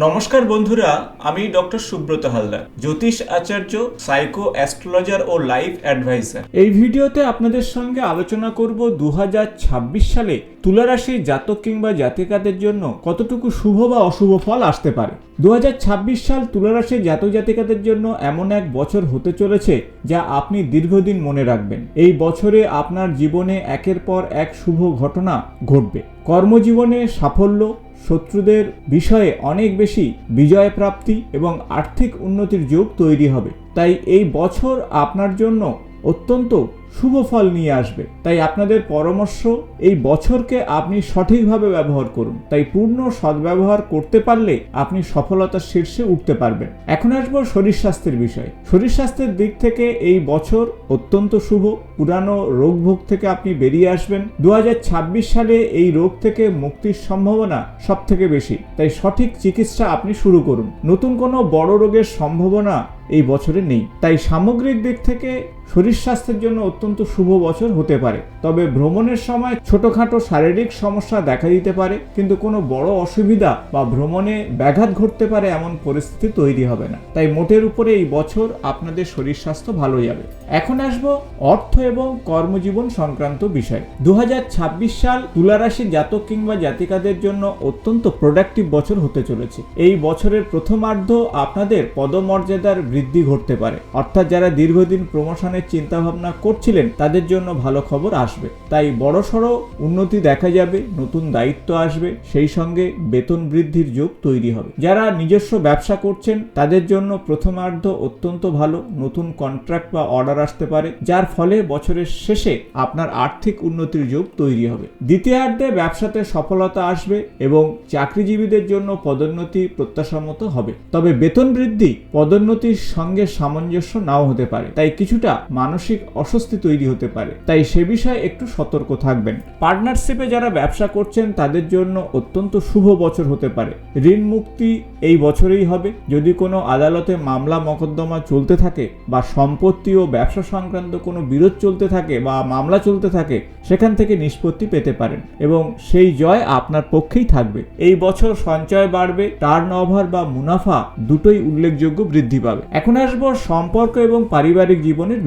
নমস্কার বন্ধুরা, আমি ডক্টর সুব্রত হালদার, জ্যোতিষ আচার্য সাইকো অ্যাস্ট্রোলজার ও লাইফ অ্যাডভাইজার এই ভিডিওতে আপনাদের সঙ্গে আলোচনা করব দু হাজার ছাব্বিশ সালে তুলা রাশির জাতক কিংবা জাতিকাদের জন্য কতটুকু শুভ বা অশুভ ফল আসতে পারে। দু হাজার ছাব্বিশ সাল তুলা রাশির জাতক জাতিকাদের জন্য এমন এক বছর হতে চলেছে যা আপনি দীর্ঘদিন মনে রাখবেন। এই বছরে আপনার জীবনে একের পর এক শুভ ঘটনা ঘটবে। কর্মজীবনে সাফল্য শত্রুদের বিষয়ে অনেক বেশি বিজয় প্রাপ্তি এবং আর্থিক উন্নতির যোগ তৈরি হবে। তাই এই বছর আপনার জন্য অত্যন্ত শুভ ফল নিয়ে আসবে। তাই আপনাদের পরামর্শ, এই বছরকে আপনি সঠিকভাবে ব্যবহার করুন। তাই পূর্ণ সদ্ব্যবহার করতে পারলে আপনি সফলতার শীর্ষে উঠতে পারবেন। এখন আসব শরীর স্বাস্থ্যের বিষয়। শরীর স্বাস্থ্যের দিক থেকে এই বছর অত্যন্ত শুভ। পুরানো রোগ ভোগ থেকে আপনি বেরিয়ে আসবেন। দু হাজার ছাব্বিশ সালে এই রোগ থেকে মুক্তির সম্ভাবনা সব থেকে বেশি। তাই সঠিক চিকিৎসা আপনি শুরু করুন। নতুন কোনো বড় রোগের সম্ভাবনা এই বছরে নেই। তাই সামগ্রিক দিক থেকে শরীর স্বাস্থ্যের জন্য অত্যন্ত শুভ বছর হতে পারে। তবে ভ্রমণের সময় ছোটখাটো শারীরিক সমস্যা দেখা দিতে পারে, কিন্তু কোনো বড় অসুবিধা বা ভ্রমণে ব্যাঘাত ঘটতে পারে এমন পরিস্থিতি তৈরি হবে না। তাই মোটের উপরে এই বছর আপনাদের শরীর স্বাস্থ্য ভালো যাবে। এখন আসব অর্থ এবং কর্মজীবন সংক্রান্ত বিষয়। দু হাজার ছাব্বিশ সাল তুলারাশি জাতক কিংবা জাতিকাদের জন্য অত্যন্ত প্রোডাক্টিভ বছর হতে চলেছে। এই বছরের প্রথমার্ধ আপনাদের পদমর্যাদার বৃদ্ধি ঘটতে পারে। অর্থাৎ যারা দীর্ঘদিন প্রমোশনের চিন্তা ভাবনা করছিলেন, তাদের জন্য ভালো খবর আসবে। তাই বড়সড় উন্নতি দেখা যাবে, নতুন দায়িত্ব আসবে, সেই সঙ্গে বেতন বৃদ্ধির যোগ তৈরি হবে। যারা নিজস্ব ব্যবসা করছেন, তাদের জন্য প্রথমার্ধ অত্যন্ত ভালো, নতুন কন্ট্রাক্ট বা অর্ডার আসতে পারে, যার ফলে বছরের শেষে আপনার আর্থিক উন্নতির যোগ তৈরি হবে। দ্বিতীয়ার্ধে ব্যবসাতে সফলতা আসবে এবং চাকরিজীবীদের জন্য পদোন্নতি প্রত্যাশামত হবে। তবে বেতন বৃদ্ধি পদোন্নতির সঙ্গে সামঞ্জস্য নাও হতে পারে, তাই কিছুটা মানসিক অস্বস্তি তৈরি হতে পারে। তাই সে বিষয়ে একটু সতর্ক থাকবেন। পার্টনারশিপে যারা ব্যবসা করছেন, তাদের জন্য অত্যন্ত শুভ বছর হতে পারে। ঋণ মুক্তি এই বছরেই হবে। যদি কোনো আদালতে মামলা মকদ্দমা চলতে থাকে বা সম্পত্তি ও ব্যবসা সংক্রান্ত কোনো বিরোধ চলতে থাকে বা মামলা চলতে থাকে, সেখান থেকে নিষ্পত্তি পেতে পারেন এবং সেই জয় আপনার পক্ষেই থাকবে। এই বছর সঞ্চয় বাড়বে, টার্ন ওভার বা মুনাফা দুটোই উল্লেখযোগ্য বৃদ্ধি পাবে। এখন আসব সম্পর্ক এবং পারিবারিক জীবনের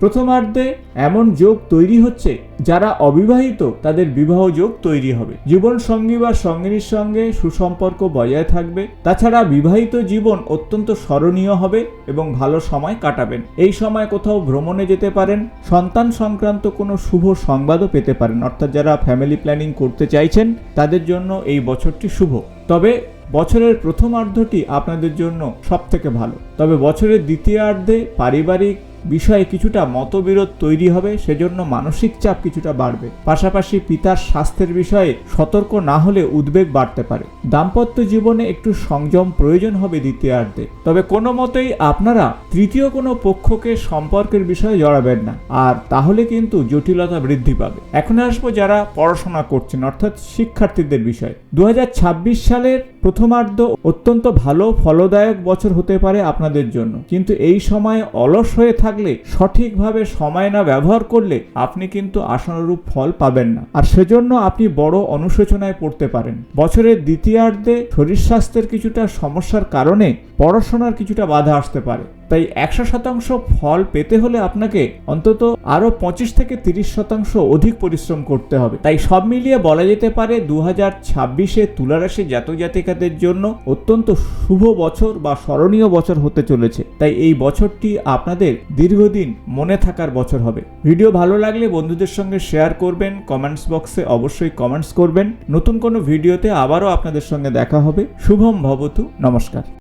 প্রথমার্ধে এমন যোগ তৈরি হচ্ছে যারা অবিবাহিত তাদের বিবাহ যোগ তৈরি হবে। জীবন সঙ্গী বা সঙ্গিনীর সঙ্গে সুসম্পর্ক বজায় থাকবে। তাছাড়া বিবাহিত জীবন অত্যন্ত স্মরণীয় হবে এবং ভালো সময় কাটাবেন। এই সময় কোথাও ভ্রমণে যেতে পারেন। সন্তান সংক্রান্ত কোনো শুভ সংবাদও পেতে পারেন। অর্থাৎ যারা ফ্যামিলি প্ল্যানিং করতে চাইছেন, তাদের জন্য এই বছরটি শুভ। তবে বছরের প্রথমার্ধটি আপনাদের জন্য সব থেকে ভালো। তবে বছরের দ্বিতীয়ার্ধে পারিবারিক বিষয়ে কিছুটা মতবিরোধ তৈরি হবে, সেজন্য মানসিক চাপ কিছুটা বাড়বে। পাশাপাশি পিতার স্বাস্থ্যের বিষয়ে সতর্ক না হলে উদ্বেগ বাড়তে পারে। দাম্পত্য জীবনে একটু সংযম প্রয়োজন হবে দ্বিতীয়ার্ধে। তবে কোনো মতেই আপনারা তৃতীয় কোনো পক্ষকে সম্পর্কের বিষয়ে জড়াবেন না। আর তাহলে কিন্তু জটিলতা বৃদ্ধি পাবে। এখন আসব যারা পড়াশোনা করছেন, অর্থাৎ শিক্ষার্থীদের বিষয়। দু হাজার ছাব্বিশ সালের প্রথমার্ধ অত্যন্ত ভালো, ফলদায়ক বছর হতে পারে আপনাদের জন্য। কিন্তু এই সময় অলস হয়ে থাকলে, সঠিকভাবে সময় না ব্যবহার করলে আপনি কিন্তু আশানুরূপ ফল পাবেন না। আর সেজন্য আপনি বড় অনুশোচনায় পড়তে পারেন। বছরের দ্বিতীয়ার্ধে শরীর স্বাস্থ্যের কিছুটা সমস্যার কারণে পড়াশোনার কিছুটা বাধা আসতে পারে। তাই একশো শতাংশ ফল পেতে হলে আপনাকে অন্তত আরও পঁচিশ থেকে তিরিশ শতাংশ অধিক পরিশ্রম করতে হবে। তাই সব মিলিয়ে বলা যেতে পারে দু হাজার ছাব্বিশে তুলারাশি জাতক জাতিকাদের জন্য অত্যন্ত শুভ বছর বা স্মরণীয় বছর হতে চলেছে। তাই এই বছরটি আপনাদের দীর্ঘদিন মনে থাকার বছর হবে। ভিডিও ভালো লাগলে বন্ধুদের সঙ্গে শেয়ার করবেন, কমেন্টস বক্সে অবশ্যই কমেন্টস করবেন। নতুন কোনো ভিডিওতে আবারও আপনাদের সঙ্গে দেখা হবে। শুভম ভবতু, নমস্কার।